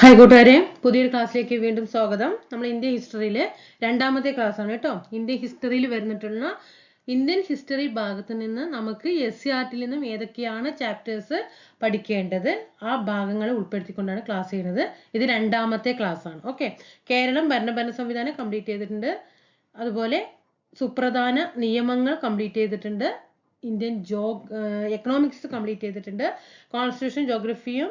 Hi കൂട്ടുകാരെ പുതിയൊരു ക്ലാസ്സിലേക്ക് വീണ്ടും സ്വാഗതം. നമ്മൾ ഇന്ത്യൻ ഹിസ്റ്ററിയിലെ രണ്ടാമത്തെ ക്ലാസ് ആണ് കേട്ടോ. ഇന്ത്യൻ ഹിസ്റ്ററിയിൽ വരുന്നിട്ടുള്ള ഇന്ത്യൻ ഹിസ്റ്ററി ഭാഗത്ത് നിന്ന് നമുക്ക് എസ് സി ആർട്ടിൽ നിന്നും ഏതൊക്കെയാണ് ചാപ്റ്റേഴ്സ് പഠിക്കേണ്ടത് ആ ഭാഗങ്ങൾ ഉൾപ്പെടുത്തിക്കൊണ്ടാണ് ക്ലാസ് ചെയ്യുന്നത്. ഇത് രണ്ടാമത്തെ ക്ലാസ് ആണ് ഓക്കെ കേരളം ഭരണഭരണ സംവിധാനം കംപ്ലീറ്റ് ചെയ്തിട്ടുണ്ട്. അതുപോലെ സുപ്രധാന നിയമങ്ങൾ കംപ്ലീറ്റ് ചെയ്തിട്ടുണ്ട്. ഇന്ത്യൻ ജോ എക്കണോമിക്സ് കംപ്ലീറ്റ് ചെയ്തിട്ടുണ്ട്. കോൺസ്റ്റിറ്റ്യൂഷൻ ജോഗ്രഫിയും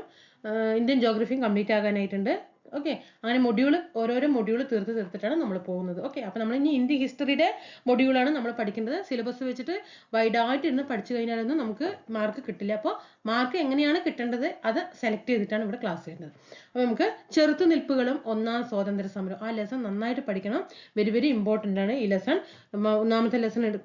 ഇന്ത്യൻ ജോഗ്രഫിയും കംപ്ലീറ്റ് ആകാനായിട്ടുണ്ട്. ഓക്കെ അങ്ങനെ മൊഡ്യൂൾ ഓരോരോ മൊഡ്യൂൾ തീർത്ത് തീർത്തിട്ടാണ് നമ്മൾ പോകുന്നത്. ഓക്കെ അപ്പോൾ നമ്മൾ ഇനി ഇന്ത്യൻ ഹിസ്റ്ററിയുടെ മൊഡ്യൂളാണ് നമ്മൾ പഠിക്കേണ്ടത്. സിലബസ് വെച്ചിട്ട് വൈഡായിട്ട് ഇരുന്ന് പഠിച്ചു കഴിഞ്ഞാലൊന്നും നമുക്ക് മാർക്ക് കിട്ടില്ല. അപ്പോൾ മാർക്ക് എങ്ങനെയാണ് കിട്ടേണ്ടത്? അത് സെലക്ട് ചെയ്തിട്ടാണ് ഇവിടെ ക്ലാസ് ചെയ്യുന്നത് അപ്പോൾ നമുക്ക് ചെറുത്തുനിൽപ്പുകളും ഒന്നാം സ്വാതന്ത്ര്യ സമരം ആ ലെസൺ നന്നായിട്ട് പഠിക്കണം. വെരി വെരി ഇമ്പോർട്ടന്റ് ആണ് ഈ ലെസൺ ഒന്നാമത്തെ ലെസൺ എടു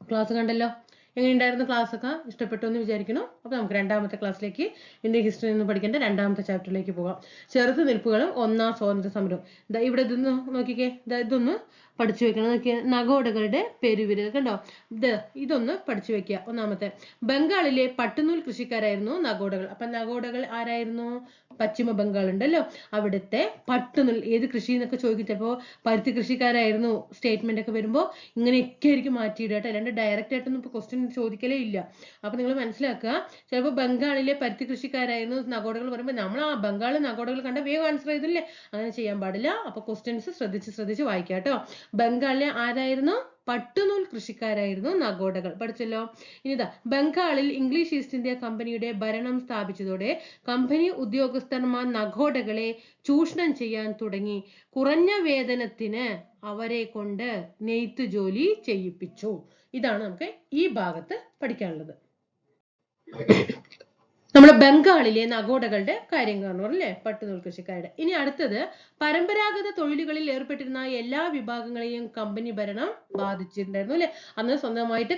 ക്ലാസ് കണ്ടല്ലോ? എങ്ങനെയുണ്ടായിരുന്നു ക്ലാസ് ഒക്കെ? ഇഷ്ടപ്പെട്ടു എന്ന് വിചാരിക്കുന്നു. അപ്പോൾ നമുക്ക് രണ്ടാമത്തെ ക്ലാസ്സിലേക്ക് ഇന്ത്യൻ ഹിസ്റ്ററി നിന്ന് പഠിക്കേണ്ട രണ്ടാമത്തെ ചാപ്റ്ററിലേക്ക് പോകാം. ചെറുത്ത് നിൽപ്പുകളും ഒന്നാം സ്വാതന്ത്ര്യ സമരവും. ഇവിടെ ഇതൊന്ന് നോക്കിക്കേ. ഇതൊന്ന് പഠിച്ചു വെക്കണം നോക്കിയേ നഗോഡകളുടെ പെരുവിരൽ കണ്ടോ? ഇത് ഇതൊന്ന് പഠിച്ചു വെക്കുക ഒന്നാമത്തെ ബംഗാളിലെ പട്ടുനൂൽ കൃഷിക്കാരായിരുന്നു നഗോഡകൾ. അപ്പൊ നഗോഡകൾ ആരായിരുന്നു? പശ്ചിമ ബംഗാൾ ഉണ്ടല്ലോ. അവിടുത്തെ പട്ടുനൂൽ ഏത് കൃഷി എന്നൊക്കെ ചോദിക്കും ചിലപ്പോൾ പരുത്തി കൃഷിക്കാരായിരുന്നു സ്റ്റേറ്റ്മെന്റ് ഒക്കെ വരുമ്പോൾ ഇങ്ങനെയൊക്കെ ആയിരിക്കും മാറ്റിയിടുക കേട്ടോ. അല്ലാണ്ട് ഡയറക്റ്റ് ആയിട്ടൊന്നും ഇപ്പോൾ ക്വസ്റ്റ്യൻ ചോദിക്കലേ ഇല്ല. അപ്പൊ നിങ്ങൾ മനസ്സിലാക്കുക ചിലപ്പോൾ ബംഗാളിലെ പരുത്തി കൃഷിക്കാരായിരുന്നു നഗോഡകൾ പറയുമ്പോൾ നമ്മൾ ആ ബംഗാൾ നഗോഡകൾ കണ്ട വേഗം ആൻസർ ചെയ്തില്ലേ? അങ്ങനെ ചെയ്യാൻ പാടില്ല. അപ്പൊ ക്വസ്റ്റ്യൻസ് ശ്രദ്ധിച്ച് ശ്രദ്ധിച്ച് വായിക്കാം കേട്ടോ. ബംഗാളിലെ ആരായിരുന്നു? പട്ടുനൂൽ കൃഷിക്കാരായിരുന്നു നഗോഡകൾ. പഠിച്ചല്ലോ. ഇനിതാ ബംഗാളിൽ ഇംഗ്ലീഷ് ഈസ്റ്റ് ഇന്ത്യ കമ്പനിയുടെ ഭരണം സ്ഥാപിച്ചതോടെ കമ്പനി ഉദ്യോഗസ്ഥന്മാർ നഗോഡകളെ ചൂഷണം ചെയ്യാൻ തുടങ്ങി. കുറഞ്ഞ വേതനത്തിന് അവരെ കൊണ്ട് നെയ്ത്ത് ജോലി ചെയ്യിപ്പിച്ചു. ഇതാണ് നമുക്ക് ഈ ഭാഗത്ത് പഠിക്കാനുള്ളത്. നമ്മൾ ബംഗാളിലെ നഗോഡകളുടെ കാര്യം കാണുന്നു അല്ലേ? പട്ടുനൂൽ കൃഷിക്കാരുടെ. ഇനി അടുത്തത് പരമ്പരാഗത തൊഴിലുകളിൽ ഏർപ്പെട്ടിരുന്ന എല്ലാ വിഭാഗങ്ങളെയും കമ്പനി ഭരണം ബാധിച്ചിട്ടുണ്ടായിരുന്നു അല്ലെ? അന്ന് സ്വന്തമായിട്ട്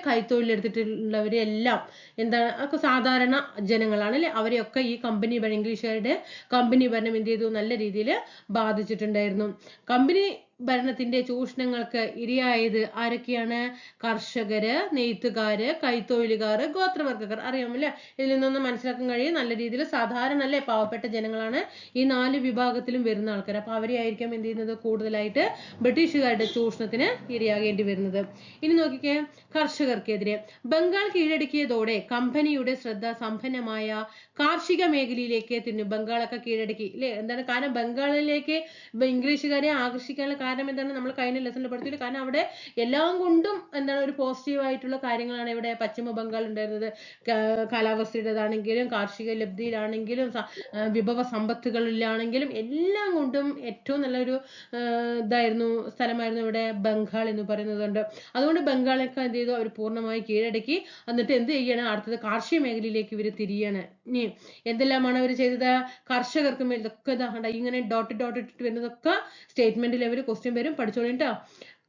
എല്ലാം എന്താണ് സാധാരണ ജനങ്ങളാണ് അല്ലെ? അവരെയൊക്കെ ഈ കമ്പനി ഭരണം ഇംഗ്ലീഷുകാരുടെ കമ്പനി ഭരണം എന്ത് ചെയ്തു? നല്ല രീതിയിൽ ബാധിച്ചിട്ടുണ്ടായിരുന്നു. കമ്പനി ഭരണത്തിന്റെ ചൂഷണങ്ങൾക്ക് ഇരയായത് ആരൊക്കെയാണ്? കർഷകര് നെയ്ത്തുകാര് കൈത്തൊഴിലുകാര് ഗോത്രവർഗക്കാർ. അറിയാമല്ലേ? ഇതിൽ നിന്നൊന്നും മനസ്സിലാക്കാൻ കഴിയും. നല്ല രീതിയിൽ സാധാരണ അല്ലേ പാവപ്പെട്ട ജനങ്ങളാണ് ഈ നാല് വിഭാഗത്തിലും വരുന്ന ആൾക്കാർ അപ്പൊ അവരെ ആയിരിക്കാം എന്ത് ചെയ്യുന്നത്? കൂടുതലായിട്ട് ബ്രിട്ടീഷുകാരുടെ ചൂഷണത്തിന് ഇരയാകേണ്ടി വരുന്നത്. ഇനി നോക്കിക്കേ കർഷകർക്കെതിരെ. ബംഗാൾ കീഴടക്കിയതോടെ കമ്പനിയുടെ ശ്രദ്ധ സമ്പന്നമായ കാർഷിക മേഖലയിലേക്ക് തിരിഞ്ഞു. ബംഗാളൊക്കെ കീഴടക്കി. അല്ലേ എന്താണ് കാരണം? ബംഗാളിലേക്ക് ഇംഗ്ലീഷുകാരെ ആകർഷിക്കാനുള്ള കാരണം എന്താണ്? നമ്മൾ കഴിഞ്ഞ ലെസണിൽ പഠിച്ചില്ല കാരണം അവിടെ എല്ലാം കൊണ്ടും എന്താണ് ഒരു പോസിറ്റീവ് ആയിട്ടുള്ള കാര്യങ്ങളാണ് ഇവിടെ പശ്ചിമ ബംഗാൾ ഉണ്ടായിരുന്നത്. കാലാവസ്ഥയുടേതാണെങ്കിലും കാർഷിക ലബ്ധിയിലാണെങ്കിലും വിഭവ സമ്പത്തുകളിലാണെങ്കിലും എല്ലാം കൊണ്ടും ഏറ്റവും നല്ലൊരു ഇതായിരുന്നു സ്ഥലമായിരുന്നു ഇവിടെ ബംഗാൾ എന്ന് പറയുന്നതുകൊണ്ട്. അതുകൊണ്ട് ബംഗാളൊക്കെ എന്ത് ചെയ്തു? അവർ പൂർണമായി കീഴടക്കി. എന്നിട്ട് എന്ത് ചെയ്യണം അടുത്തത് കാർഷിക മേഖലയിലേക്ക് ഇവർ തിരിയാണ്. ഇനി എന്തെല്ലാമാണ് അവർ ചെയ്തത്? കർഷകർക്ക് മേൽ ഇതൊക്കെ ഇതാകണ്ട ഇങ്ങനെ ഡോട്ട് ഡോട്ട് ഇട്ടിട്ട് വരുന്നതൊക്കെ സ്റ്റേറ്റ്മെന്റിൽ ലെവൽ ക്വസ്റ്റ്യൻ വരും. പഠിച്ചോളൂ കേട്ടോ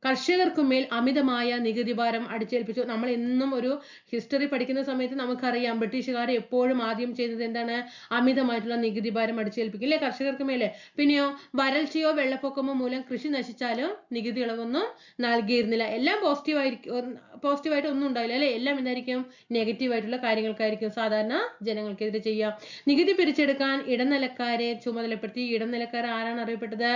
കർഷകർക്കുമേൽ അമിതമായ നികുതി ഭാരം അടിച്ചേൽപ്പിച്ചു. നമ്മൾ എന്നും ഒരു ഹിസ്റ്ററി പഠിക്കുന്ന സമയത്ത് നമുക്കറിയാം ബ്രിട്ടീഷുകാർ എപ്പോഴും ആദ്യം ചെയ്തത് എന്താണ്? അമിതമായിട്ടുള്ള നികുതി ഭാരം അടിച്ചേൽപ്പിക്കും അല്ലേ കർഷകർക്ക് മേലെ? പിന്നെയോ വരൾച്ചയോ വെള്ളപ്പൊക്കമോ മൂലം കൃഷി നശിച്ചാലും നികുതി ഇളവൊന്നും നൽകിയിരുന്നില്ല. എല്ലാം പോസിറ്റീവ് ആയിരിക്കും പോസിറ്റീവായിട്ട് ഒന്നും ഉണ്ടാവില്ല. അല്ലെ? എല്ലാം എന്തായിരിക്കും? നെഗറ്റീവ് ആയിട്ടുള്ള കാര്യങ്ങൾക്കായിരിക്കും സാധാരണ ജനങ്ങൾക്കെതിരെ ചെയ്യുക. നികുതി പിരിച്ചെടുക്കാൻ ഇടനിലക്കാരെ ചുമതലപ്പെടുത്തി. ഇടനിലക്കാർ ആരാണ് അറിയപ്പെട്ടത്?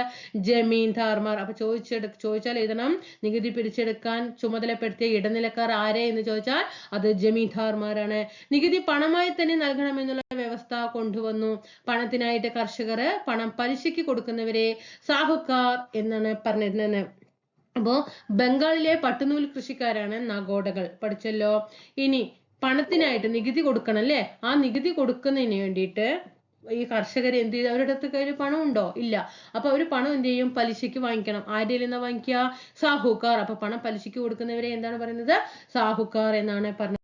ജമീൻദാർമാർ. അപ്പൊ ചോദിച്ചെടു ചോദിച്ചാൽ എഴുതണം. നികുതി പിരിച്ചെടുക്കാൻ ചുമതലപ്പെടുത്തിയ ഇടനിലക്കാർ ആരെ എന്ന് ചോദിച്ചാൽ അത് ജമീന്ദാർമാരാണ്. നികുതി പണമായി തന്നെ നൽകണം എന്നുള്ള വ്യവസ്ഥ കൊണ്ടുവന്നു. പണത്തിനായിട്ട് കർഷകർ പണം പലിശയ്ക്ക് കൊടുക്കുന്നവരെ സാഹുക്കാർ എന്നാണ് പറഞ്ഞിരുന്നത്. അപ്പോ ബംഗാളിലെ പട്ടുനൂൽ കൃഷിക്കാരാണ് നഗോഡകൾ. പഠിച്ചല്ലോ. ഇനി പണത്തിനായിട്ട് നികുതി കൊടുക്കണം അല്ലേ? ആ നികുതി കൊടുക്കുന്നതിന് വേണ്ടിയിട്ട് ഈ കർഷകർ എന്ത് ചെയ്തു അവരുടെ അടുത്ത് കയ്യിൽ പണം ഉണ്ടോ ഇല്ല. അപ്പൊ അവർ പണം എന്ത് ചെയ്യും? പലിശയ്ക്ക് വാങ്ങിക്കണം. ആരുടെ നിന്ന് വാങ്ങിക്കുക സാഹുക്കാർ. അപ്പൊ പണം പലിശയ്ക്ക് കൊടുക്കുന്നവരെ എന്താണ് പറയുന്നത്? സാഹുക്കാർ എന്നാണ് പറഞ്ഞത്.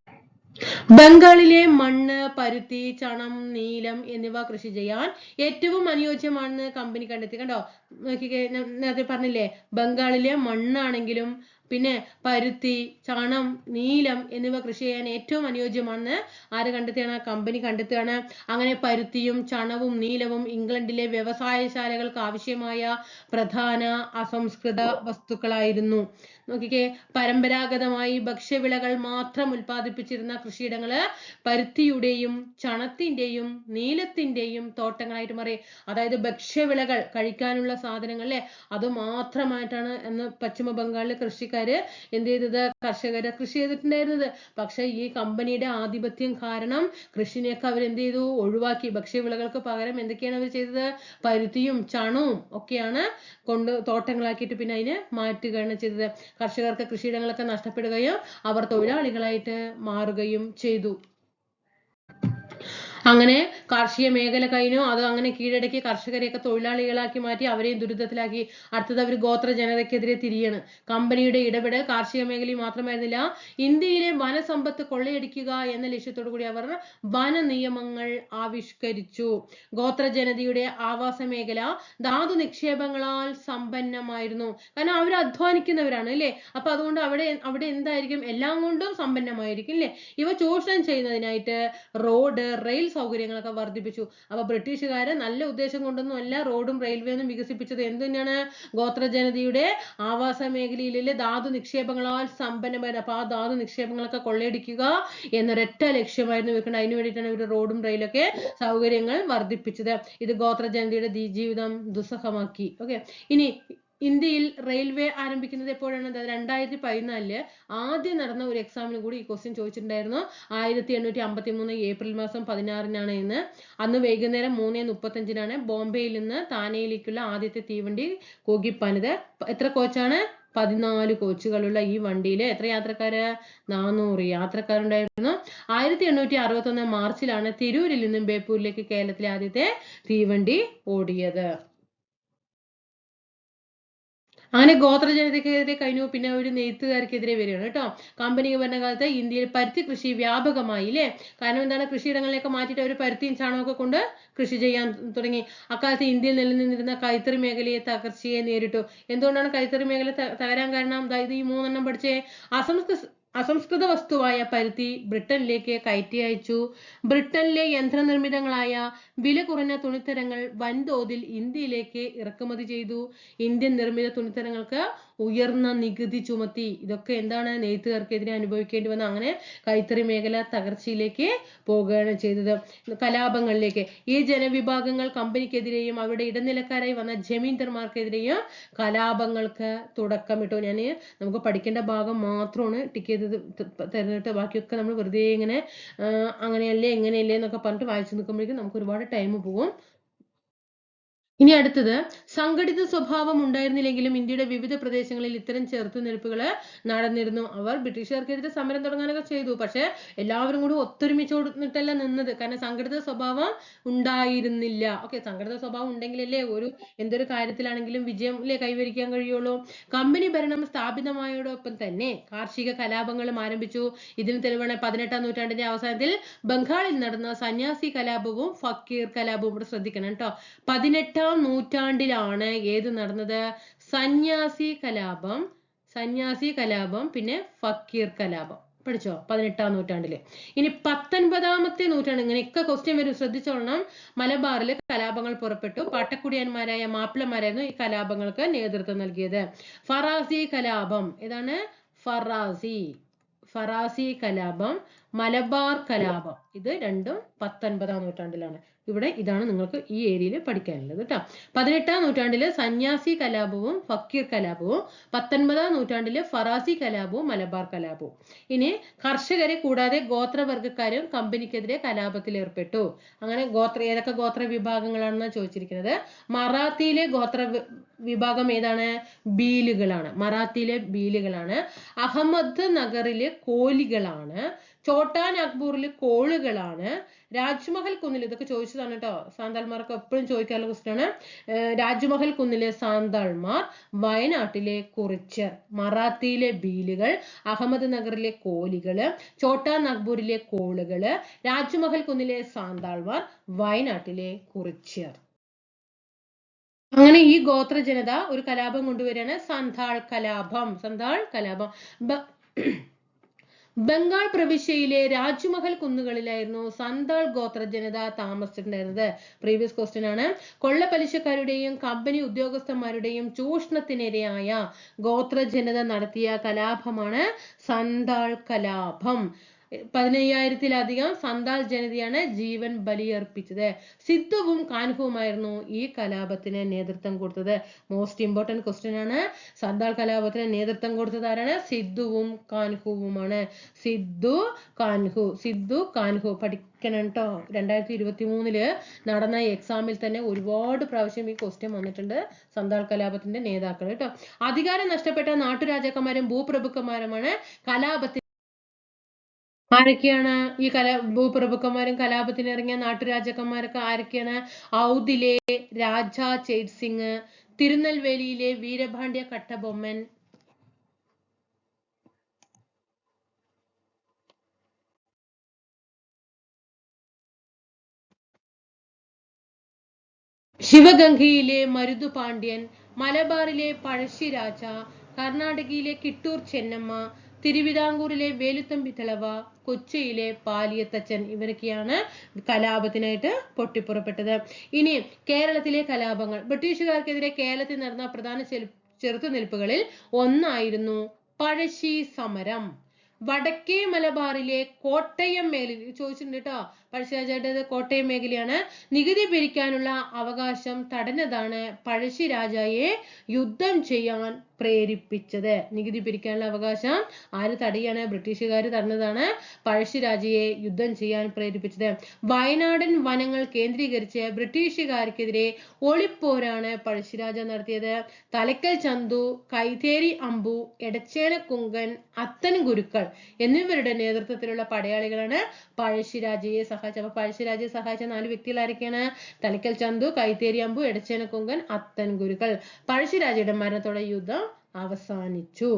ബംഗാളിലെ മണ്ണ് പരുത്തി ചണം നീലം എന്നിവ കൃഷി ചെയ്യാൻ ഏറ്റവും അനുയോജ്യമാണെന്ന് കമ്പനി കണ്ടെത്തി. കണ്ടോ? നോക്കിക്കേ നേരത്തെ പറഞ്ഞില്ലേ? ബംഗാളിലെ മണ്ണാണെങ്കിലും പിന്നെ പരുത്തി ചണം നീലം എന്നിവ കൃഷി ചെയ്യാൻ ഏറ്റവും അനുയോജ്യമാണെന്ന് ആര് കണ്ടെത്തിയാണ് കമ്പനി കണ്ടെത്തുകയാണ്. അങ്ങനെ പരുത്തിയും ചണവും നീലവും ഇംഗ്ലണ്ടിലെ വ്യവസായശാലകൾക്ക് ആവശ്യമായ പ്രധാന അസംസ്കൃത വസ്തുക്കളായിരുന്നു. നോക്കിക്കേ പരമ്പരാഗതമായി ഭക്ഷ്യവിളകൾ മാത്രം ഉൽപ്പാദിപ്പിച്ചിരുന്ന കൃഷിയിടങ്ങൾ പരുത്തിയുടെയും ചണത്തിന്റെയും നീലത്തിന്റെയും തോട്ടങ്ങളായിട്ട് മാറി. അതായത് ഭക്ഷ്യവിളകൾ കഴിക്കാനുള്ള സാധനങ്ങൾ അല്ലെ അത് മാത്രമായിട്ടാണ് എന്ന് പശ്ചിമ ബംഗാളിലെ കൃഷിക്കാര് എന്ത് ചെയ്തത്? കർഷകര് കൃഷി ചെയ്തിട്ടുണ്ടായിരുന്നത്. പക്ഷെ ഈ കമ്പനിയുടെ ആധിപത്യം കാരണം കൃഷിനെയൊക്കെ അവർ എന്ത് ചെയ്തു? ഒഴിവാക്കി. ഭക്ഷ്യവിളകൾക്ക് പകരം എന്തൊക്കെയാണ് അവർ ചെയ്തത്? പരുത്തിയും ചണവും ഒക്കെയാണ് കൊണ്ട് തോട്ടങ്ങളാക്കിയിട്ട് പിന്നെ അതിനെ മാറ്റുകയാണ് ചെയ്തത്. കർഷകർക്ക് കൃഷിയിടങ്ങളൊക്കെ നഷ്ടപ്പെടുകയും അവർ തൊഴിലാളികളായിട്ട് മാറുകയും ചെയ്തു. അങ്ങനെ കാർഷിക മേഖല കഴിഞ്ഞു. അത് അങ്ങനെ കീഴടക്കി കർഷകരെയൊക്കെ തൊഴിലാളികളാക്കി മാറ്റി അവരെയും ദുരിതത്തിലാക്കി. അടുത്തത് അവർ ഗോത്ര ജനതയ്ക്കെതിരെ തിരിയാണ്. കമ്പനിയുടെ ഇടപെടൽ കാർഷിക മേഖലയിൽ മാത്രമായിരുന്നില്ല. ഇന്ത്യയിലെ വനസമ്പത്ത് കൊള്ളയടിക്കുക എന്ന ലക്ഷ്യത്തോടു കൂടി അവർ വന നിയമങ്ങൾ ആവിഷ്കരിച്ചു. ഗോത്ര ജനതയുടെ ആവാസ മേഖല ധാതു നിക്ഷേപങ്ങളാൽ സമ്പന്നമായിരുന്നു. കാരണം അവർ അധ്വാനിക്കുന്നവരാണ് അല്ലേ? അപ്പൊ അതുകൊണ്ട് അവിടെ അവിടെ എന്തായിരിക്കും? എല്ലാം കൊണ്ടും സമ്പന്നമായിരിക്കും അല്ലേ? ഇവ ചൂഷണം ചെയ്യുന്നതിനായിട്ട് റോഡ് റെയിൽ സൗകര്യങ്ങളൊക്കെ വർദ്ധിപ്പിച്ചു. അപ്പൊ ബ്രിട്ടീഷുകാര് നല്ല ഉദ്ദേശം കൊണ്ടൊന്നും അല്ല റോഡും റെയിൽവേയും വികസിപ്പിച്ചത്. എന്ത് തന്നെയാണ് ഗോത്ര ജനതയുടെ ആവാസ മേഖലയിലെ ധാതു നിക്ഷേപങ്ങളാൽ സമ്പന്നമായ അപ്പൊ ആ ധാതു നിക്ഷേപങ്ങളൊക്കെ കൊള്ളയടിക്കുക എന്നൊരൊറ്റ ലക്ഷ്യമായിരുന്നു വെക്കുന്നത്. അതിനു വേണ്ടിയിട്ടാണ് ഇവർ റോഡും റെയിലൊക്കെ സൗകര്യങ്ങൾ വർദ്ധിപ്പിച്ചത്. ഇത് ഗോത്ര ജനതയുടെ ദി- ജീവിതം ദുസ്സഹമാക്കി. ഓക്കെ. ഇനി ഇന്ത്യയിൽ റെയിൽവേ ആരംഭിക്കുന്നത് എപ്പോഴാണ്? ദാ രണ്ടായിരത്തി പതിനാലിൽ ആദ്യം നടന്ന ഒരു എക്സാമിന് കൂടി ഈ ക്വസ്റ്റ്യൻ ചോദിച്ചിട്ടുണ്ടായിരുന്നു. ആയിരത്തി എണ്ണൂറ്റി അമ്പത്തി മൂന്ന് ഏപ്രിൽ മാസം പതിനാറിനാണ് ഇന്ന് അന്ന് വൈകുന്നേരം മൂന്ന് മുപ്പത്തഞ്ചിനാണ് ബോംബെയിൽ നിന്ന് താനയിലേക്കുള്ള ആദ്യത്തെ തീവണ്ടി കൂകിപ്പണിത് എത്ര കോച്ചാണ്? പതിനാല് കോച്ചുകളുള്ള ഈ വണ്ടിയിൽ എത്ര യാത്രക്കാര്? നാനൂറ് യാത്രക്കാരുണ്ടായിരുന്നു. ആയിരത്തി എണ്ണൂറ്റി അറുപത്തി ഒന്ന് മാർച്ചിലാണ് തിരൂരിൽ നിന്നും ബേപ്പൂരിലേക്ക് കേരളത്തിലെ ആദ്യത്തെ തീവണ്ടി ഓടിയത്. അങ്ങനെ ഗോത്ര ജനതയ്ക്കെതിരെ കഴിഞ്ഞു പിന്നെ ഒരു നെയ്ത്തുകാർക്കെതിരെ വരികയാണ് കേട്ടോ. കമ്പനി ഭരണകാലത്ത് ഇന്ത്യയിൽ പരുത്തി കൃഷി വ്യാപകമായി അല്ലേ കാരണം എന്താണ്? കൃഷിയിടങ്ങളിലേക്ക് മാറ്റിയിട്ട് അവർ പരുത്തിയും ചാണകമൊക്കെ കൊണ്ട് കൃഷി ചെയ്യാൻ തുടങ്ങി. അക്കാലത്ത് ഇന്ത്യയിൽ നിലനിന്നിരുന്ന കൈത്തറി മേഖലയെ തകർച്ചയെ നേരിട്ടു. എന്തുകൊണ്ടാണ് കൈത്തറി മേഖല തകരാൻ കാരണം? അതായത് ഈ മൂന്നെണ്ണം പഠിച്ചേ. അസംസ്കൃത അസംസ്കൃത വസ്തുവായ പരുത്തി ബ്രിട്ടനിലേക്ക് കയറ്റി അയച്ചു. ബ്രിട്ടനിലെ യന്ത്രനിർമ്മിതങ്ങളായ വില കുറഞ്ഞ തുണിത്തരങ്ങൾ വൻതോതിൽ ഇന്ത്യയിലേക്ക് ഇറക്കുമതി ചെയ്തു. ഇന്ത്യൻ നിർമ്മിത തുണിത്തരങ്ങൾക്ക് ഉയർന്ന നികുതി ചുമത്തി ഇതൊക്കെ എന്താണ് നെയ്ത്തുകാർക്കെതിരെ അനുഭവിക്കേണ്ടി വന്ന അങ്ങനെ കൈത്തറി മേഖല തകർച്ചയിലേക്ക് പോകുകയാണ് ചെയ്തത്. കലാപങ്ങളിലേക്ക്. ഈ ജനവിഭാഗങ്ങൾ കമ്പനിക്കെതിരെയും അവരുടെ ഇടനിലക്കാരായി വന്ന ജമീന്ദർമാർക്കെതിരെയും കലാപങ്ങൾക്ക് തുടക്കമിട്ടു. ഞാൻ നമുക്ക് പഠിക്കേണ്ട ഭാഗം മാത്രമാണ് ടിക്ക് ചെയ്ത് തരുന്നിട്ട് ബാക്കിയൊക്കെ നമ്മൾ വെറുതെ ഇങ്ങനെ അങ്ങനെയല്ലേ ഇങ്ങനെയല്ലേ എന്നൊക്കെ പറഞ്ഞിട്ട് വായിച്ചു നിൽക്കുമ്പോഴേക്കും നമുക്ക് ഒരുപാട് ടൈം പോകും. ഇനി അടുത്തത് സംഘടിത സ്വഭാവം ഉണ്ടായിരുന്നില്ലെങ്കിലും ഇന്ത്യയുടെ വിവിധ പ്രദേശങ്ങളിൽ ഇത്തരം ചെറുത്തുനിൽപ്പുകൾ നടന്നിരുന്നു. അവർ ബ്രിട്ടീഷുകാർക്കെതിരെ സമരം തുടങ്ങാനൊക്കെ ചെയ്തു. പക്ഷെ എല്ലാവരും കൂടി ഒത്തൊരുമിച്ചോടിട്ടല്ല നിന്നത്. കാരണം സംഘടിത സ്വഭാവം ഉണ്ടായിരുന്നില്ല. ഓക്കെ സംഘടിത സ്വഭാവം ഉണ്ടെങ്കിലല്ലേ ഒരു എന്തൊരു കാര്യത്തിലാണെങ്കിലും വിജയം അല്ലേ കൈവരിക്കാൻ കഴിയുള്ളൂ. കമ്പനി ഭരണം സ്ഥാപിതമായതോടൊപ്പം തന്നെ കാർഷിക കലാപങ്ങളും ആരംഭിച്ചു. ഇതിന് തെളിവാണ് പതിനെട്ടാം നൂറ്റാണ്ടിന്റെ അവസാനത്തിൽ ബംഗാളിൽ നടന്ന സന്യാസി കലാപവും ഫക്കീർ കലാപവും. ഇവിടെ ശ്രദ്ധിക്കണം കേട്ടോ. പതിനെട്ടാം നൂറ്റാണ്ടിലാണ് ഏത് നടന്നത്? സന്യാസി കലാപം സന്യാസി കലാപം പിന്നെ ഫക്കീർ കലാപം. പഠിച്ചോ? പതിനെട്ടാം നൂറ്റാണ്ടിൽ. ഇനി പത്തൊൻപതാമത്തെ നൂറ്റാണ്ട് ഇങ്ങനെയൊക്കെ ക്വസ്റ്റ്യൻ വരും. ശ്രദ്ധിച്ചോളണം. മലബാറിൽ കലാപങ്ങൾ പുറപ്പെട്ടു. പാട്ടക്കുടിയന്മാരായ മാപ്പിളമാരായിരുന്നു ഈ കലാപങ്ങൾക്ക് നേതൃത്വം നൽകിയത്. ഫറാസി കലാപം. ഏതാണ്? ഫറാസി. ഫറാസി കലാപം. മലബാർ കലാപം. ഇത് രണ്ടും പത്തൊൻപതാം നൂറ്റാണ്ടിലാണ്. ഇവിടെ ഇതാണ് നിങ്ങൾക്ക് ഈ ഏരിയയിൽ പഠിക്കാനുള്ളത് കേട്ടോ പതിനെട്ടാം നൂറ്റാണ്ടിൽ സന്യാസി കലാപവും ഫക്കീർ കലാപവും പത്തൊൻപതാം നൂറ്റാണ്ടിൽ ഫറാസി കലാപവും മലബാർ കലാപവും. ഇനി കർഷകരെ കൂടാതെ ഗോത്രവർഗക്കാരും കമ്പനിക്കെതിരെ കലാപത്തിൽ ഏർപ്പെട്ടു. അങ്ങനെ ഗോത്ര ഏതൊക്കെ ഗോത്ര വിഭാഗങ്ങളാണെന്നാണ് ചോദിച്ചിരിക്കുന്നത്? മറാത്തിയിലെ ഗോത്ര വിഭാഗം ഏതാണ്? ബീലുകളാണ്. മറാത്തിയിലെ ബീലുകളാണ്. അഹമ്മദ് നഗറിലെ കോലികളാണ്. ചോട്ടാ അക്ബൂറിൽ കോളുകളാണ്. രാജ്മഹൽ കുന്നിൽ ഇതൊക്കെ ചോദിച്ചതാണ് കേട്ടോ. സാന്താൾമാർക്ക് എപ്പോഴും ചോദിക്കാനുള്ള ഏർ രാജ്മഹൽ കുന്നിലെ സാന്താൾമാർ വയനാട്ടിലെ കുറിച്യർ മറാത്തിയിലെ ബീലുകൾ അഹമ്മദ് നഗറിലെ കോലികൾ ചോട്ടാ നാഗ്പൂരിലെ കോളുകൾ രാജ്മഹൽ കുന്നിലെ സാന്താൾമാർ വയനാട്ടിലെ കുറിച്യർ അങ്ങനെ ഈ ഗോത്ര ജനത ഒരു കലാപം കൊണ്ടുവരികയാണ്. സന്താൾ കലാപം സന്താൾ കലാപം. ബംഗാൾ പ്രവിശ്യയിലെ രാജ്മഹൽ കുന്നുകളിലായിരുന്നു സന്താൾ ഗോത്ര ജനത താമസിച്ചിട്ടുണ്ടായിരുന്നത്. പ്രീവിയസ് ക്വസ്റ്റ്യൻ ആണ്. കൊള്ളപ്പലിശക്കാരുടെയും കമ്പനി ഉദ്യോഗസ്ഥന്മാരുടെയും ചൂഷണത്തിനിരയായ ഗോത്ര ജനത നടത്തിയ കലാപമാണ് സന്താൾ കലാപം. പതിനയ്യായിരത്തിലധികം സന്താൽ ജനതയാണ് ജീവൻ ബലിയർപ്പിച്ചത്. സിദ്ധുവും കാൻഹുവുമായിരുന്നു ഈ കലാപത്തിന് നേതൃത്വം കൊടുത്തത്. മോസ്റ്റ് ഇമ്പോർട്ടന്റ് ക്വസ്റ്റ്യൻ ആണ്. സന്താൽ കലാപത്തിന് നേതൃത്വം കൊടുത്തത് ആരാണ്? സിദ്ധുവും കാൻഹുവുമാണ് സിദ്ധു കാൻഹു സിദ്ധു കാൻഹു പഠിക്കണം കേട്ടോ രണ്ടായിരത്തി ഇരുപത്തി മൂന്നിൽ നടന്ന എക്സാമിൽ തന്നെ ഒരുപാട് പ്രാവശ്യം ഈ ക്വസ്റ്റ്യൻ വന്നിട്ടുണ്ട് സന്താൾ കലാപത്തിന്റെ നേതാക്കൾ കേട്ടോ അധികാരം നഷ്ടപ്പെട്ട നാട്ടുരാജാക്കന്മാരും ഭൂപ്രഭുക്കന്മാരുമാണ് കലാപത്തിന് ആരൊക്കെയാണ് ഈ കല ഭൂപ്രഭുക്കന്മാരും കലാപത്തിന് ഇറങ്ങിയ നാട്ടുരാജാക്കന്മാരൊക്കെ ആരൊക്കെയാണ്? ഔദിലെ രാജ ചേത് സിംഗ് തിരുനെൽവേലിയിലെ വീരപാണ്ഡ്യ കട്ടബൊമ്മൻ. ശിവഗംഗയിലെ മരുതു പാണ്ഡ്യൻ മലബാറിലെ പഴശ്ശിരാജ കർണാടകയിലെ കിട്ടൂർ ചെന്നമ്മ തിരുവിതാംകൂറിലെ വേലുത്തമ്പി തിളവ കൊച്ചിയിലെ പാലിയത്തച്ഛൻ ഇവരൊക്കെയാണ് കലാപത്തിനായിട്ട് പൊട്ടിപ്പുറപ്പെട്ടത്. ഇനി കേരളത്തിലെ കലാപങ്ങൾ. ബ്രിട്ടീഷുകാർക്കെതിരെ കേരളത്തിൽ നടന്ന പ്രധാന ചെറുത്തുനിൽപ്പുകളിൽ ഒന്നായിരുന്നു പഴശ്ശി സമരം. വടക്കേ മലബാറിലെ കോട്ടയം മേലിൽ ചോദിച്ചിട്ടുണ്ട് കേട്ടോ പഴശ്ശിരാജയുടെ കോട്ടയം മേഖലയാണ്. നികുതി പിരിക്കാനുള്ള അവകാശം തടഞ്ഞതാണ് പഴശ്ശിരാജയെ യുദ്ധം ചെയ്യാൻ പ്രേരിപ്പിച്ചത്. നികുതി പിരിക്കാനുള്ള അവകാശം ആര് തടയാണ്? ബ്രിട്ടീഷുകാർ തടഞ്ഞതാണ് പഴശ്ശിരാജയെ യുദ്ധം ചെയ്യാൻ പ്രേരിപ്പിച്ചത്. വയനാടൻ വനങ്ങൾ കേന്ദ്രീകരിച്ച് ബ്രിട്ടീഷുകാർക്കെതിരെ ഒളിപ്പോരാണ് പഴശ്ശിരാജ നടത്തിയത്. തലക്കൽ ചന്തു കൈതേരി അമ്പു എടച്ചേന കുങ്കൻ അത്തൻ ഗുരുക്കൾ എന്നിവരുടെ നേതൃത്വത്തിലുള്ള പടയാളികളാണ് പഴശ്ശിരാജയെ സഹായിച്ചത് അപ്പൊ പഴശ്ശിരാജയെ സഹായിച്ച നാല് വ്യക്തികൾ ആരൊക്കെയാണ്? ചന്തു കൈത്തേരി അമ്പു എടച്ചേന കൊങ്കൻ അത്തൻ ഗുരുക്കൾ. പഴശ്ശിരാജയുടെ മരണത്തോടെ യുദ്ധം അവസാനിച്ചു.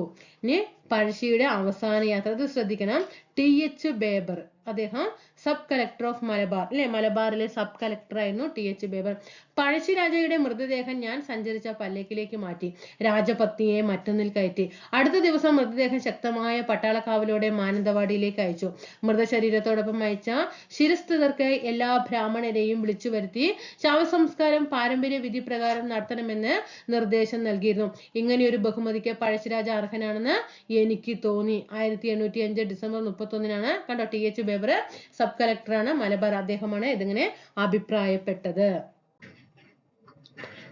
ഇനി പഴശ്ശിയുടെ അവസാന യാത്ര ഇത് ശ്രദ്ധിക്കണം. T H Baber. അദ്ദേഹം സബ് കളക്ടർ ഓഫ് മലബാർ അല്ലെ മലബാറിലെ സബ് കളക്ടർ ആയിരുന്നു ടി എച്ച് ബേബർ. പഴശ്ശിരാജയുടെ മൃതദേഹം ഞാൻ സഞ്ചരിച്ച പല്ലേക്കിലേക്ക് മാറ്റി രാജപത്നിയെ മറ്റൊന്നിൽ കയറ്റി. അടുത്ത ദിവസം മൃതദേഹം ശക്തമായ പട്ടാളക്കാവിലൂടെ മാനന്തവാടിയിലേക്ക് അയച്ചു. മൃതശരീരത്തോടൊപ്പം അയച്ച ശിരസ്ഥിതർക്ക് എല്ലാ ബ്രാഹ്മണരെയും വിളിച്ചു വരുത്തി ശവസംസ്കാരം പാരമ്പര്യ വിധി പ്രകാരം നടത്തണമെന്ന് നിർദ്ദേശം നൽകിയിരുന്നു. ഇങ്ങനെയൊരു ബഹുമതിക്ക് പഴശ്ശിരാജ അർഹനാണെന്ന് എനിക്ക് തോന്നി. ആയിരത്തി എണ്ണൂറ്റി അഞ്ച് ഡിസംബർ മുപ്പത്തി ഒന്നിനാണ് കണ്ടോ ടി എച്ച് ബേബർ സബ് കളക്ടറാണ് മലബാർ അദ്ദേഹമാണ് ഇതിങ്ങനെ അഭിപ്രായപ്പെട്ടത്.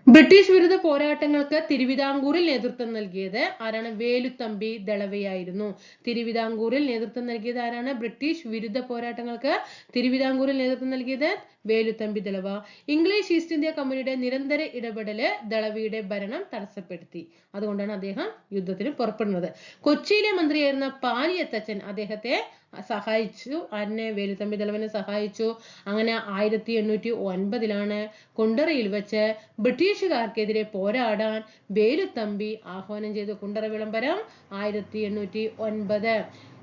ബ്രിട്ടീഷ് വിരുദ്ധ പോരാട്ടങ്ങൾക്ക് തിരുവിതാംകൂറിൽ നേതൃത്വം നൽകിയത് ആരാണ്? വേലുത്തമ്പി ദളവയായിരുന്നു. തിരുവിതാംകൂറിൽ നേതൃത്വം നൽകിയത് ആരാണ്? ബ്രിട്ടീഷ് വിരുദ്ധ പോരാട്ടങ്ങൾക്ക് തിരുവിതാംകൂറിൽ നേതൃത്വം നൽകിയത് Veluthampi Dalawa. English East India കമ്പനിയുടെ നിരന്തര ഇടപെടൽ ദളവിയുടെ ഭരണം തടസ്സപ്പെടുത്തി. അതുകൊണ്ടാണ് അദ്ദേഹം യുദ്ധത്തിന് പുറപ്പെടുന്നത്. കൊച്ചിയിലെ മന്ത്രിയായിരുന്ന പാലിയത്തച്ഛൻ അദ്ദേഹത്തെ സഹായിച്ചു. അന്നെ വേലുത്തമ്പി ദളവനെ സഹായിച്ചു. അങ്ങനെ ആയിരത്തി എണ്ണൂറ്റി ഒൻപതിലാണ് കുണ്ടറയിൽ വെച്ച് ബ്രിട്ടീഷുകാർക്കെതിരെ പോരാടാൻ വേലുത്തമ്പി ആഹ്വാനം ചെയ്തു കുണ്ടറ വിളംബരം ആയിരത്തി എണ്ണൂറ്റി ഒൻപത്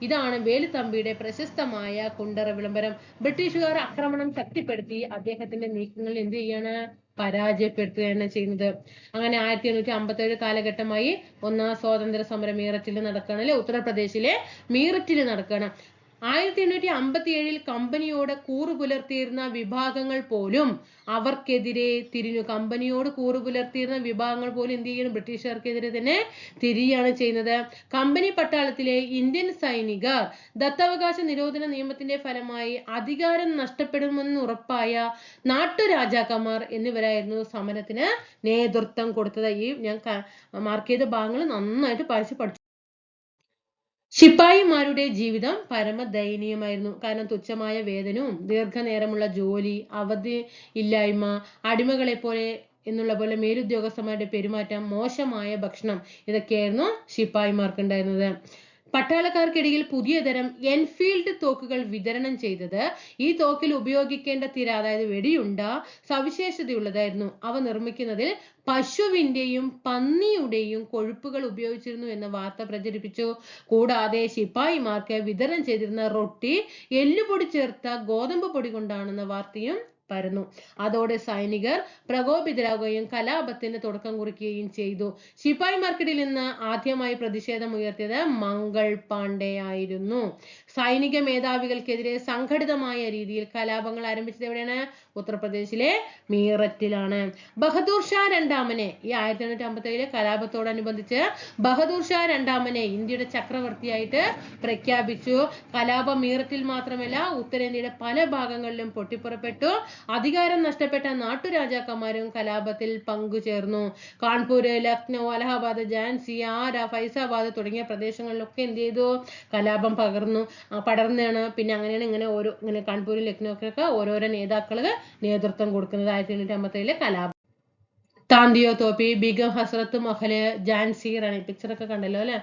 ഇതാണ് വേലുത്തമ്പിയുടെ പ്രശസ്തമായ കുണ്ടറ വിളംബരം. ബ്രിട്ടീഷുകാർ ആക്രമണം ശക്തിപ്പെടുത്തി അദ്ദേഹത്തിന്റെ നീക്കങ്ങൾ എന്ത് ചെയ്യാണ്? പരാജയപ്പെടുത്തുകയാണ് ചെയ്യുന്നത്. അങ്ങനെ ആയിരത്തി എണ്ണൂറ്റി അമ്പത്തി ഏഴ് കാലഘട്ടമായി ഒന്നാം സ്വാതന്ത്ര്യ സമരം മീററ്റിൽ നടക്കുകയാണ്. അല്ലെ? ഉത്തർപ്രദേശിലെ മീററ്റിൽ നടക്കുകയാണ്. ആയിരത്തി എണ്ണൂറ്റി അമ്പത്തി ഏഴിൽ കമ്പനിയോട് കൂറു പുലർത്തിയിരുന്ന വിഭാഗങ്ങൾ പോലും അവർക്കെതിരെ തിരിഞ്ഞു. കമ്പനിയോട് കൂറു പുലർത്തിയിരുന്ന വിഭാഗങ്ങൾ പോലും എന്ത് ചെയ്യുന്നു ബ്രിട്ടീഷുകാർക്കെതിരെ തന്നെ തിരിയാണ് ചെയ്യുന്നത്. കമ്പനി പട്ടാളത്തിലെ ഇന്ത്യൻ സൈനികർ ദത്തവകാശ നിരോധന നിയമത്തിന്റെ ഫലമായി അധികാരം നഷ്ടപ്പെടുമെന്ന് ഉറപ്പായ നാട്ടുരാജാക്കന്മാർ എന്നിവരായിരുന്നു സമരത്തിന് നേതൃത്വം കൊടുത്തത്. ഈ ഞാൻ മാർക്ക് ചെയ്ത ഭാഗങ്ങൾ നന്നായിട്ട് പഠിച്ച് പഠിച്ചു. ശിപ്പായിമാരുടെ ജീവിതം പരമദയനീയമായിരുന്നു. കാരണം തുച്ഛമായ വേതനവും ദീർഘനേരമുള്ള ജോലി അവധി ഇല്ലായ്മ അടിമകളെ പോലെ എന്നുള്ള പോലെ മേലുദ്യോഗസ്ഥന്മാരുടെ പെരുമാറ്റം മോശമായ ഭക്ഷണം ഇതൊക്കെയായിരുന്നു ശിപ്പായിമാർക്ക് ഉണ്ടായിരുന്നത് പട്ടാളക്കാർക്കിടയിൽ പുതിയ തരം എൻഫീൽഡ് തോക്കുകൾ വിതരണം ചെയ്തത് ഈ തോക്കിൽ ഉപയോഗിക്കേണ്ട തിര അതായത് വെടിയുണ്ട സവിശേഷതയുള്ളതായിരുന്നു. അവ നിർമ്മിക്കുന്നതിൽ പശുവിന്റെയും പന്നിയുടെയും കൊഴുപ്പുകൾ ഉപയോഗിച്ചിരുന്നു എന്ന വാർത്ത പ്രചരിപ്പിച്ചു. കൂടാതെ ശിപ്പായിമാർക്ക് വിതരണം ചെയ്തിരുന്ന റൊട്ടി എല്ലുപൊടി ചേർത്ത ഗോതമ്പ് പൊടി കൊണ്ടാണെന്ന വാർത്തയും പരന്നു. അതോടെ സൈനികർ പ്രകോപിതരാകുകയും കലാപത്തിന് തുടക്കം കുറിക്കുകയും ചെയ്തു. ശിപായിമാർക്കിടയിൽ നിന്ന് ആദ്യമായി പ്രതിഷേധം ഉയർത്തിയത് മംഗൾ പാണ്ഡെ ആയിരുന്നു സൈനിക മേധാവികൾക്കെതിരെ സംഘടിതമായ രീതിയിൽ കലാപങ്ങൾ ആരംഭിച്ചത് എവിടെയാണ്? ഉത്തർപ്രദേശിലെ മീററ്റിലാണ്. ബഹദൂർ ഷാ രണ്ടാമനെ ഈ ആയിരത്തി എണ്ണൂറ്റി അമ്പത്തി ഏഴിലെ കലാപത്തോടനുബന്ധിച്ച് ബഹദൂർ ഷാ രണ്ടാമനെ ഇന്ത്യയുടെ ചക്രവർത്തിയായിട്ട് പ്രഖ്യാപിച്ചു. കലാപം മീററ്റിൽ മാത്രമല്ല ഉത്തരേന്ത്യയുടെ പല ഭാഗങ്ങളിലും പൊട്ടിപ്പുറപ്പെട്ടു. അധികാരം നഷ്ടപ്പെട്ട നാട്ടുരാജാക്കന്മാരും കലാപത്തിൽ പങ്കുചേർന്നു. കാൺപൂർ ലക്നൗ അലഹബാദ് ജാൻസി ആര ഫൈസാബാദ് തുടങ്ങിയ പ്രദേശങ്ങളിലൊക്കെ എന്ത് ചെയ്തു? കലാപം പകർന്നു. പടർന്നാണ്. പിന്നെ അങ്ങനെയാണ് ഇങ്ങനെ ഓരോ ഇങ്ങനെ കാൺപൂരും ലക്നൗക്കൊക്കെ ഓരോരോ നേതാക്കൾ നേതൃത്വം കൊടുക്കുന്നത് ആയിരത്തി എണ്ണൂറ്റി അമ്പത്തി ഏഴിലെ കലാപം. താന്തിയോ തോപ്പി ബീഗം ഹസ്രത്ത് മഹൽ ജാൻസി റാണി. പിക്ചർ ഒക്കെ കണ്ടല്ലോ അല്ലെ?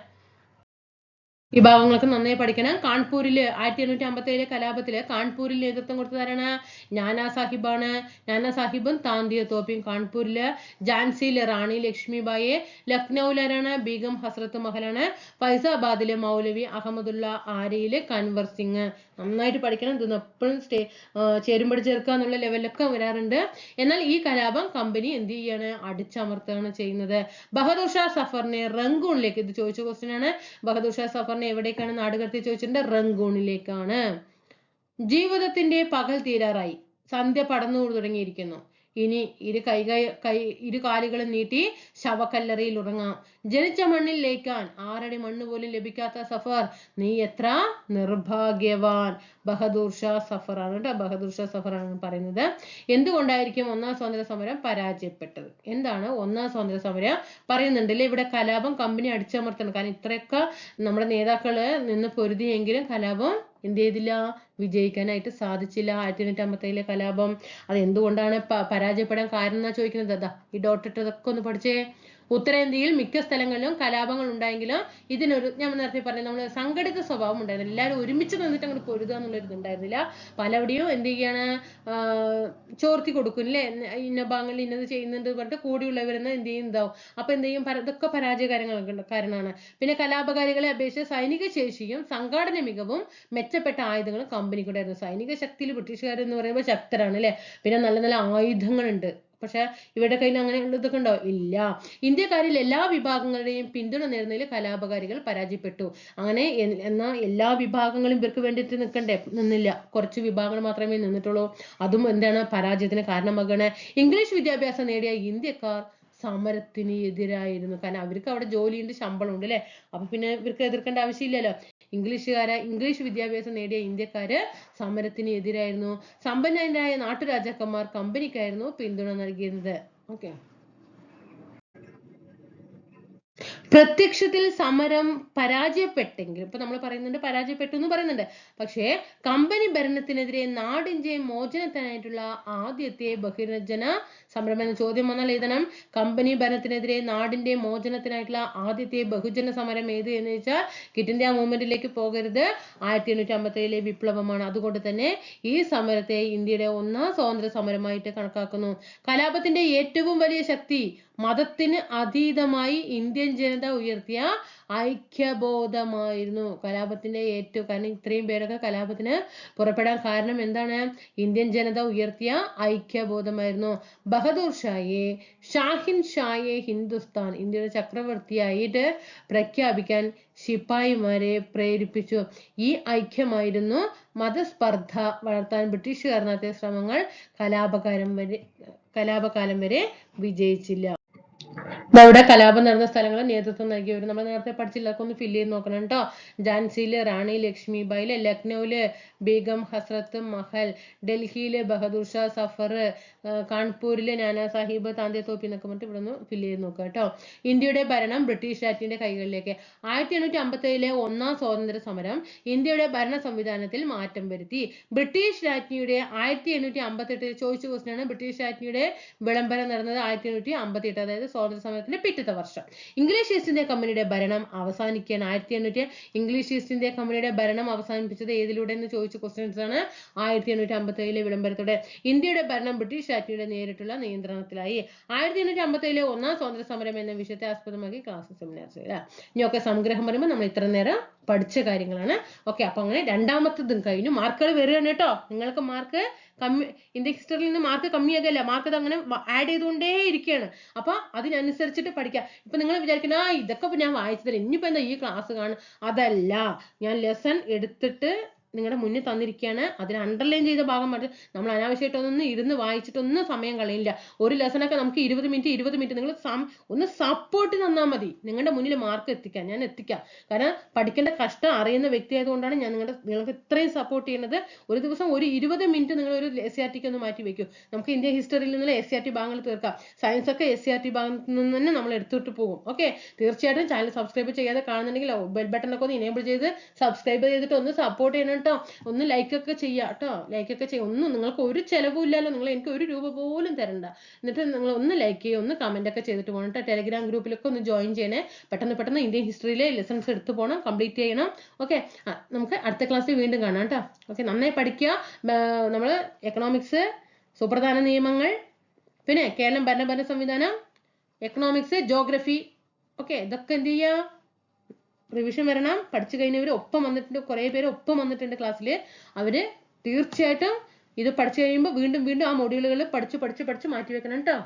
ഈ ഭാഗങ്ങളൊക്കെ നന്നായി പഠിക്കണം. കാൺപൂരിൽ ആയിരത്തി എണ്ണൂറ്റി അമ്പത്തി ഏഴിലെ കലാപത്തിൽ കാൺപൂരിൽ നേതൃത്വം കൊടുത്തതാരാണ് നാനാ സാഹിബാണ്. നാനാ സാഹിബും താന്തിയ തോപ്പിയും കാൺപൂരിൽ ജാൻസിയിലെ റാണി ലക്ഷ്മിബായി. ലക്നൌലാരാണ് ബീഗം ഹസ്രത്ത് മഹലാണ്. ഫൈസാബാദിലെ മൗലവി അഹമ്മദുള്ള ആര്യയിലെ കൻവർ സിംഗ്. നന്നായിട്ട് പഠിക്കണം ഇതൊന്നും എപ്പോഴും സ്റ്റേ ചേരുമ്പോൾ ചേർക്കുക എന്നുള്ള ലെവലിലൊക്കെ വരാറുണ്ട്. എന്നാൽ ഈ കലാപം കമ്പനി എന്ത് ചെയ്യാണ്? അടിച്ചമർത്തുകയാണ് ചെയ്യുന്നത്. ബഹദൂർ ഷാ സഫറിനെ റംഗൂണിലേക്ക് ഇത് ചോദിച്ച ക്വസ്റ്റ്യൻ ആണ്. ബഹദൂർ ഷാ സഫറിനെ എവിടേക്കാണ് നാടുകടത്തി ചോദിച്ചിട്ടുണ്ട്? റംഗൂണിലേക്കാണ്. ജീവിതത്തിന്റെ പകൽ തീരാറായി. സന്ധ്യ പടന്നു തുടങ്ങിയിരിക്കുന്നു. ഇനി ഇരു കൈക കൈ ഇരു കാലുകളും നീട്ടി ശവക്കല്ലറയിൽ ഉറങ്ങാം. ജനിച്ച മണ്ണിൽ ലയിക്കാൻ ആറടി മണ്ണ് പോലും ലഭിക്കാത്ത സഫർ നീ എത്ര നിർഭാഗ്യവാൻ. ബഹദൂർ ഷാ സഫർ ആണ് കേട്ടോ. ബഹദൂർ ഷാ സഫർ ആണ് പറയുന്നത്. എന്തുകൊണ്ടായിരിക്കും ഒന്നാം സ്വാതന്ത്ര്യ സമരം പരാജയപ്പെട്ടത്? എന്താണ് ഒന്നാം സ്വാതന്ത്ര്യ സമരം? പറയുന്നുണ്ടല്ലേ ഇവിടെ കലാപം കമ്പനി അടിച്ചമർത്തണം. കാരണം ഇത്രയൊക്കെ നമ്മുടെ നേതാക്കൾ നിന്ന് പൊരുതിയെങ്കിലും കലാപം എന്ത് ചെയ്തില്ല വിജയിക്കാനായിട്ട് സാധിച്ചില്ല. ആയിരത്തി എണ്ണൂറ്റി അമ്പത്തി ഏഴിലെ കലാപം. അത് എന്തുകൊണ്ടാണ് പരാജയപ്പെടാൻ കാരണം എന്നാ ചോദിക്കുന്നത്? അതാ ഈ ഡോട്ട് ഇട്ടതൊക്കെ ഒന്ന് പഠിച്ചേ. ഉത്തരേന്ത്യയിൽ മിക്ക സ്ഥലങ്ങളിലും കലാപങ്ങൾ ഉണ്ടായെങ്കിലും ഇതിനൊരു ഞാൻ നേരത്തെ പറഞ്ഞു നമ്മൾ സംഘടിത സ്വഭാവം ഉണ്ടായിരുന്നില്ല. എല്ലാവരും ഒരുമിച്ച് നിന്നിട്ട് അങ്ങോട്ട് പൊരുതുക എന്നുള്ളൊരു ഇതുണ്ടായിരുന്നില്ല. പലവിടെയും എന്ത് ചെയ്യാണ് ചോർത്തി കൊടുക്കും അല്ലേ ഇന്ന ഭാഗങ്ങളിൽ ഇന്നത് ചെയ്യുന്നുണ്ട് പറഞ്ഞിട്ട് കൂടിയുള്ളവരെന്ന് എന്ത് ചെയ്യുന്നതാവും അപ്പൊ എന്ത് ചെയ്യും? ഇതൊക്കെ പരാജയകാരങ്ങൾ കാരണമാണ്. പിന്നെ കലാപകാരികളെ അപേക്ഷിച്ച് സൈനിക ശേഷിയും സംഘാടന മികവും മെച്ചപ്പെട്ട ആയുധങ്ങളും കമ്പനിക്കുണ്ടായിരുന്നു. സൈനിക ശക്തിയിൽ ബ്രിട്ടീഷുകാർ എന്ന് പറയുമ്പോൾ ശക്തരാണ് അല്ലെ പിന്നെ നല്ല നല്ല ആയുധങ്ങളുണ്ട്. പക്ഷെ ഇവരുടെ കയ്യിൽ അങ്ങനെ ഉള്ളതൊക്കെ ഉണ്ടോ? ഇല്ല. ഇന്ത്യക്കാരിൽ എല്ലാ വിഭാഗങ്ങളുടെയും പിന്തുണ നേടുന്നതിൽ കലാപകാരികൾ പരാജയപ്പെട്ടു. അങ്ങനെ എന്നാ എല്ലാ വിഭാഗങ്ങളും ഇവർക്ക് വേണ്ടിയിട്ട് നിൽക്കണ്ടേ? നിന്നില്ല. കുറച്ച് വിഭാഗങ്ങൾ മാത്രമേ നിന്നിട്ടുള്ളൂ. അതും എന്താണ്? പരാജയത്തിന് കാരണമാകണേ. ഇംഗ്ലീഷ് വിദ്യാഭ്യാസം നേടിയ ഇന്ത്യക്കാർ സമരത്തിന് എതിരായിരുന്നു. കാരണം അവർക്ക് അവിടെ ജോലിയുണ്ട് ശമ്പളമുണ്ട് അല്ലെ? അപ്പൊ പിന്നെ ഇവർക്ക് എതിർക്കേണ്ട ആവശ്യമില്ലല്ലോ. ഇംഗ്ലീഷുകാരെ ഇംഗ്ലീഷ് വിദ്യാഭ്യാസം നേടിയ ഇന്ത്യക്കാര് സമരത്തിന് എതിരായിരുന്നു. സമ്പന്നരായ നാട്ടുരാജാക്കന്മാർ കമ്പനിക്കായിരുന്നു പിന്തുണ നൽകിയിരുന്നത്. ഓക്കെ. പ്രത്യക്ഷത്തിൽ സമരം പരാജയപ്പെട്ടെങ്കിലും ഇപ്പൊ നമ്മൾ പറയുന്നുണ്ട് പരാജയപ്പെട്ടു എന്ന് പറയുന്നുണ്ട്. പക്ഷേ കമ്പനി ഭരണത്തിനെതിരെ നാടിന്റെ മോചനത്തിനായിട്ടുള്ള ആദ്യത്തെ ബഹിർജന സമരം എന്ന ചോദ്യം വന്നാൽ എഴുതണം കമ്പനി ഭരണത്തിനെതിരെ നാടിന്റെ മോചനത്തിനായിട്ടുള്ള ആദ്യത്തെ ബഹുജന സമരം ഏത് എന്ന് വെച്ചാൽ കിറ്റ് ഇന്ത്യ മൂവ്മെന്റിലേക്ക് പോകരുത്. ആയിരത്തി എണ്ണൂറ്റി അമ്പത്തി വിപ്ലവമാണ്. അതുകൊണ്ട് തന്നെ ഈ സമരത്തെ ഇന്ത്യയുടെ ഒന്നാം സ്വാതന്ത്ര്യ സമരമായിട്ട് കണക്കാക്കുന്നു. കലാപത്തിന്റെ ഏറ്റവും വലിയ ശക്തി മതത്തിന് അതീതമായി ഇന്ത്യൻ ജനത ഉയർത്തിയ ഐക്യബോധമായിരുന്നു കലാപത്തിന്റെ ഏറ്റവും കാരണം ഇത്രയും പേരൊക്കെ കലാപത്തിന് പുറപ്പെടാൻ കാരണം എന്താണ്? ഇന്ത്യൻ ജനത ഉയർത്തിയ ഐക്യബോധമായിരുന്നു. ബഹദൂർ ഷായെ ഷാഹിൻ ഷായെ ഹിന്ദുസ്ഥാൻ ഇന്ത്യയുടെ ചക്രവർത്തിയായിട്ട് പ്രഖ്യാപിക്കാൻ ശിപ്പായിമാരെ പ്രേരിപ്പിച്ചു. ഈ ഐക്യമായിരുന്നു മതസ്പർദ്ധ വളർത്താൻ ബ്രിട്ടീഷുകാർ നടത്തിയ ശ്രമങ്ങൾ കലാപകാലം വരെ കലാപകാലം വരെ വിജയിച്ചില്ല. അവിടെ കലാപം നടന്ന സ്ഥലങ്ങൾ നേതൃത്വം നൽകിയവർ നമ്മൾ നേരത്തെ പഠിച്ചില്ല. അതൊക്കെ ഒന്ന് ഫില്ല് ചെയ്ത് നോക്കണം കേട്ടോ ഝാൻസിയിലെ റാണി ലക്ഷ്മിബായിൽ ലക്നൌവിലെ ബീഗം ഹസ്രത്ത് മഹൽ ഡൽഹിയിലെ ബഹദൂർ ഷാ സഫർ കാൺപൂരിലെ നാനാ സാഹിബ് താന്തിയ തോപ്പി എന്നൊക്കെ പറഞ്ഞിട്ട് ഇവിടെ ഒന്ന് ഫില്ല് ചെയ്ത് നോക്കുക കേട്ടോ ഇന്ത്യയുടെ ഭരണം ബ്രിട്ടീഷ് രാജ്യത്തിന്റെ കൈകളിലേക്ക്. ആയിരത്തി എണ്ണൂറ്റി അമ്പത്തി ഏഴിലെ ഒന്നാം സ്വാതന്ത്ര്യ സമരം ഇന്ത്യയുടെ ഭരണ സംവിധാനത്തിൽ മാറ്റം വരുത്തി. ബ്രിട്ടീഷ് രാജ്ഞിയുടെ ആയിരത്തി എണ്ണൂറ്റി അമ്പത്തി എട്ടിൽ ചോദിച്ച ക്വസ്റ്റിനാണ് ബ്രിട്ടീഷ് രാജ്ഞിയുടെ വിളംബരം നടന്നത് ആയിരത്തി എണ്ണൂറ്റി അമ്പത്തി എട്ട് അതായത് സ്വാതന്ത്ര്യ സമരത്തിന്റെ പിറ്റത്തെ വർഷം. ഇംഗ്ലീഷ് ഈസ്റ്റ് ഇന്ത്യ കമ്പനിയുടെ ഭരണം അവസാനിക്കാൻ ആയിരത്തി എണ്ണൂറ്റി ഇംഗ്ലീഷ് ഈസ്റ്റ് ഇന്ത്യ കമ്പനിയുടെ ഭരണം അവസാനിപ്പിച്ചത് ഏതിലൂടെ എന്ന് ചോദിച്ച ക്വസ്റ്റ്യൻസ് ആണ് ആയിരത്തി എണ്ണൂറ്റി അമ്പത്തി ഏഴിലെ വിളംബരത്തോടെ. ഇന്ത്യയുടെ ഭരണം ബ്രിട്ടീഷ് രാജ്ഞിയുടെ നേരിട്ടുള്ള നിയന്ത്രണത്തിലായി. ആയിരത്തി എണ്ണൂറ്റി അമ്പത്തി ഏഴിലെ ഒന്നാം സ്വാതന്ത്ര്യ സമരം എന്ന വിഷയത്തെ ആസ്പദമാക്കി ക്ലാസ് സെമിനാർസ് ഇനിയൊക്കെ സംഗ്രഹം പറയുമ്പോൾ നമ്മൾ ഇത്ര നേരം പഠിച്ച കാര്യങ്ങളാണ്. ഓക്കെ അപ്പൊ അങ്ങനെ രണ്ടാമത്തതും കഴിഞ്ഞു. മാർക്കുകൾ വരികയാണ് കേട്ടോ. നിങ്ങൾക്ക് മാർക്ക് കമ്മി ഇന്ത്യൻ ഹിസ്റ്ററിയിൽ നിന്ന് മാർക്ക് കമ്മിയാകല്ല? മാർക്ക് അത് അങ്ങനെ ആഡ് ചെയ്തുകൊണ്ടേ ഇരിക്കുകയാണ്. അപ്പൊ അതിനനുസരിച്ചിട്ട് പഠിക്കുക ഇപ്പൊ നിങ്ങൾ വിചാരിക്കുന്ന ആ ഇതൊക്കെ ഞാൻ വായിച്ചു തരാം ഇനിയിപ്പോ എന്താ ഈ ക്ലാസ് കാണും അതല്ല. ഞാൻ ലെസൺ എടുത്തിട്ട് നിങ്ങളുടെ മുന്നിൽ തന്നിരിക്കുകയാണ്. അതിന് അണ്ടർലൈൻ ചെയ്ത ഭാഗം മാറ്റി നമ്മൾ അനാവശ്യമായിട്ടൊന്നും ഇരുന്ന് വായിച്ചിട്ടൊന്നും സമയം കളയില്ല. ഒരു ലെസണൊക്കെ നമുക്ക് ഇരുപത് മിനിറ്റ് ഇരുപത് മിനിറ്റ് നിങ്ങൾ ഒന്ന് സപ്പോർട്ട് തന്നാൽ മതി. നിങ്ങളുടെ മുന്നിൽ മാർക്ക് എത്തിക്കാം ഞാൻ എത്തിക്കാം. കാരണം പഠിക്കേണ്ട കഷ്ടം അറിയുന്ന വ്യക്തി ആയതുകൊണ്ടാണ് ഞാൻ നിങ്ങളുടെ നിങ്ങൾക്ക് ഇത്രയും സപ്പോർട്ട് ചെയ്യുന്നത്. ഒരു ദിവസം ഒരു ഇരുപത് മിനിറ്റ് നിങ്ങൾ ഒരു എസ് ആർ ടിക്ക് ഒന്ന് മാറ്റി വെക്കും. നമുക്ക് ഇന്ത്യൻ ഹിസ്റ്ററിയിൽ നിന്നുള്ള എസ് ആർ ടി ഭാഗങ്ങൾ തീർക്കാം. സയൻസ് ഒക്കെ എസ് ആർ ടി ഭാഗത്ത് നിന്ന് തന്നെ നമ്മൾ എടുത്തിട്ട് പോകും. ഓക്കെ തീർച്ചയായിട്ടും ചാനൽ സബ്സ്ക്രൈബ് ചെയ്യാതെ കാണുന്നുണ്ടെങ്കിൽ ബെൽ ബട്ടൺ ഒക്കെ ഒന്ന് ഇനേബിൾ ചെയ്ത് സബ്സ്ക്രൈബ് ചെയ്തിട്ട് ഒന്ന് സപ്പോർട്ട് ചെയ്യണം. കേട്ടോ. ഒന്ന് ലൈക്ക് ഒക്കെ ചെയ്യുക കേട്ടോ. ലൈക്ക് ഒക്കെ ചെയ്യുക ഒന്നും നിങ്ങൾക്ക് ഒരു ചെലവും ഇല്ലല്ലോ. നിങ്ങൾ എനിക്ക് ഒരു രൂപ പോലും തരണ്ട. എന്നിട്ട് നിങ്ങൾ ഒന്ന് ലൈക്ക് ചെയ്യുക ഒന്ന് കമന്റ് ഒക്കെ ചെയ്തിട്ട് പോകണം ടെലിഗ്രാം ഗ്രൂപ്പിലൊക്കെ ഒന്ന് ജോയിൻ ചെയ്യണേ. പെട്ടെന്ന് പെട്ടെന്ന് ഇന്ത്യൻ ഹിസ്റ്ററിയിലെ ലെസൺസ് എടുത്ത് പോകണം കംപ്ലീറ്റ് ചെയ്യണം. ഓക്കെ നമുക്ക് അടുത്ത ക്ലാസ്സിൽ വീണ്ടും കാണാം കേട്ടോ. ഓക്കെ നന്നായി പഠിക്കുക നമ്മൾ എക്കണോമിക്സ് സുപ്രധാന നിയമങ്ങൾ പിന്നെ കേരളം ഭരണഭരണ സംവിധാനം എക്കണോമിക്സ് ജോഗ്രഫി ഓക്കെ ഇതൊക്കെ എന്ത് ചെയ്യുക റിവിഷൻ വരണം. പഠിച്ചു കഴിഞ്ഞവർ ഒപ്പം വന്നിട്ടുണ്ട്. കുറേ പേര് ഒപ്പം വന്നിട്ടുണ്ട് ക്ലാസ്സിൽ അവർ തീർച്ചയായിട്ടും ഇത് പഠിച്ചു കഴിയുമ്പോൾ വീണ്ടും വീണ്ടും ആ മൊഡ്യൂളുകൾ പഠിച്ച് പഠിച്ച് പഠിച്ച് മാറ്റി വെക്കണം കേട്ടോ